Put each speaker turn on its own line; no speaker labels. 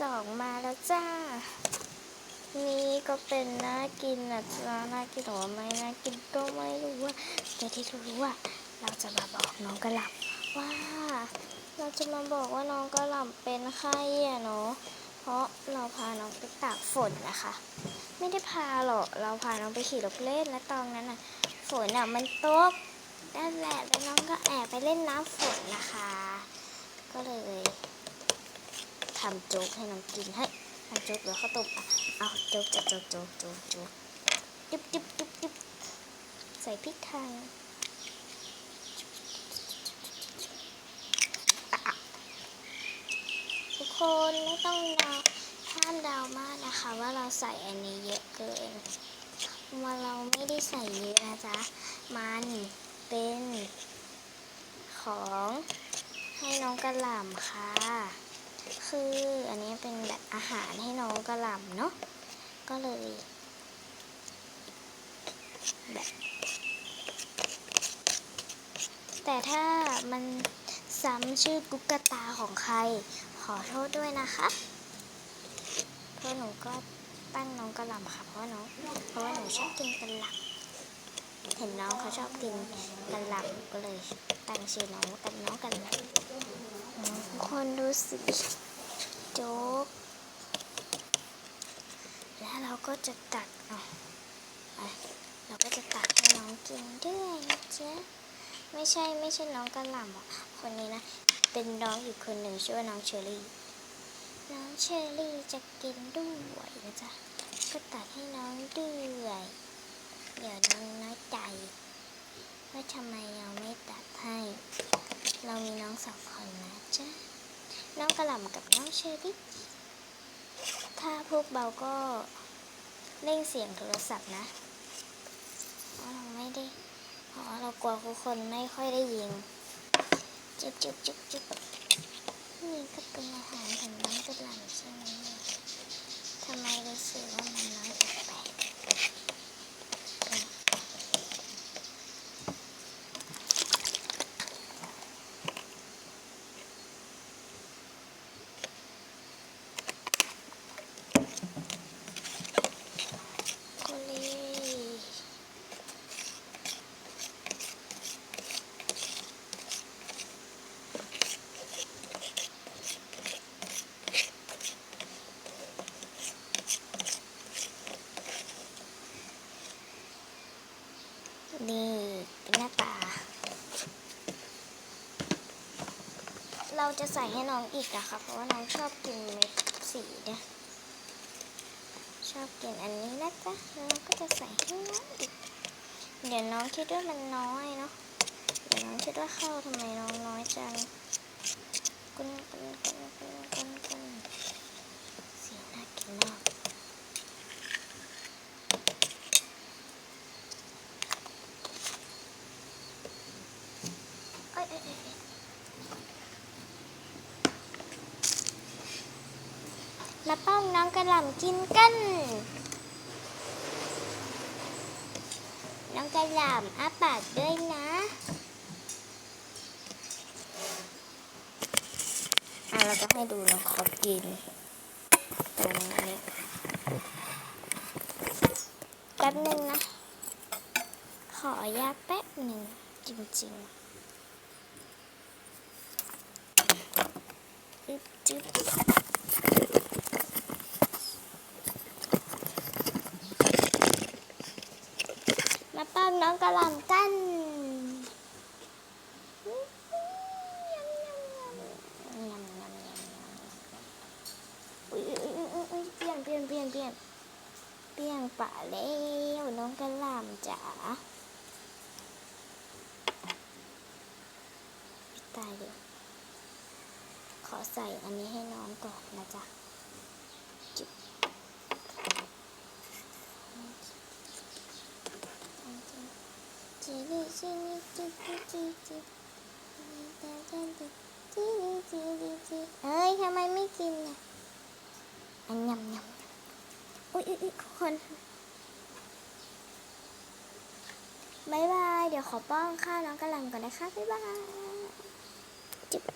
สองมาแล้วจ้า นี่ก็เป็นน่ากินนะจ๊ะน่ากินหรือว่าไม่น่ากินก็ไม่รู้ว่าแต่ที่รู้ว่าเราจะมาบอกน้องกระหล่ำว่า เราจะมาบอกว่าน้องกระหล่ำเป็นไข้อะเนาะเพราะเราพาน้องไปตากฝนนะคะ ไม่ได้พาหรอกเราพาน้องไปขี่รถเล่นแล้วตอนนั้นอะ ฝนอะมันตกนั่นแหละแล้วน้องก็แอบไปเล่นน้ำฝนนะคะ ก็เลย ทำโจ๊กให้น้องกินให้ทำโจ๊กหรือข้าวต้มอะเอาโจ๊กจะโจ๊กโจ๊กโจ๊กโจ๊กจุ๊บจุ๊บจุ๊บจุ๊บใส่พริกไทยทุกคนไม่ต้องเดาห้ามเดามากนะคะ ว่าเราใส่อันนี้เยอะเกินว่าเราไม่ได้ใส่เยอะนะจ๊ะ มันเป็นของให้น้องกระหล่ำค่ะ คืออันนี้เป็นแบบอาหารให้น้องกระหล่ำเนาะก็เลยแบบแต่ถ้ามันซ้ำชื่อกุ๊กตาของใคร ขอโทษด้วยนะคะเพราะหนูก็ตั้งน้องกระหล่ำค่ะ เพราะว่าน้องเพราะว่าหนูชอบกินกระหล่ำเห็นน้องเขาชอบกินกระหล่ำก็เลยตั้งชื่อน้องกันน้องกระหล่ำ คนดูสิโจ๊ก แล้วเราก็จะตัดเอาอะเราก็จะตัดให้น้องกินด้วยนะจ๊ะไม่ใช่ไม่ใช่น้องกระหล่ำหรอกคนนี้นะ เป็นน้องอีกคนหนึ่งชื่อว่าน้องเชอรี่น้องเชอรี่จะกินด้วยนะจ๊ะก็ตัดให้น้องด้วยเดี๋ยวน้องน้อยใจว่าทำไมเราไม่ตัดให้ เรามีน้องสองคนนะจ๊ะ น้ องกระหล่ำกับน้องเชอรี่ถ้าพวกเบาก็เร่งเสียงโทรศัพท์นะเราไม่ได้เพราะเรากลัวทุกคนไม่ค่อยได้ยินจุ๊บจุ๊บจุ๊บจุ๊บนี่ก็เป็นอาหารของน้องกระหล่ำใช่ไหมทำไมรู้สึกว่ามันน้อยแปลกๆก็เลย นี่เป็นหน้าตา เราจะใส่ให้น้องอีกนะคะ เพราะว่าน้องชอบกินเม็ดสีเนี่ยชอบกินอันนี้นะจ๊ะแล้วเราก็จะใส่ให้น้องอีก เดี๋ยวน้องคิดว่ามันน้อยเนาะเดี๋ยวน้องคิดว่าเข้าทำไมน้องน้อยจังกุนกุนกุนกุนกุนกุนเสียงน่ากินมาก เอ้ยเอ้ยเอ้ยเอ้ย มาป้องน้องกระหล่ำกินกัน น้องกระหล่ำอ้าปากด้วยนะอะเราจะให้ดูน้องเขากินตรงนี้แป๊บหนึ่งนะ ขออนุญาแป๊บหนึ่งจริงๆอึ๊บจึ๊บมาป้อ น้องกระลำกันเปลี่ยนเปลี่ยนเปลี่ยนเปลี่ยนเปลี่ยนป่าแล้วน้องกระลำจ๋าตายเลยขอใส่อันนี้ให้น้องก่อนนะจ๊ะจุ๊บจีนี่จีนี่จีจีจีจีจีนี่จีนี่จีเอ้ยทำไมไม่กินน่ะอันยำยำ อุ้ยอุ้ยอุ้ยทุกคนบายบาย เดี๋ยวขอป้องข้าวน้องกระลังก่อนนะคะ บ๊ายบาย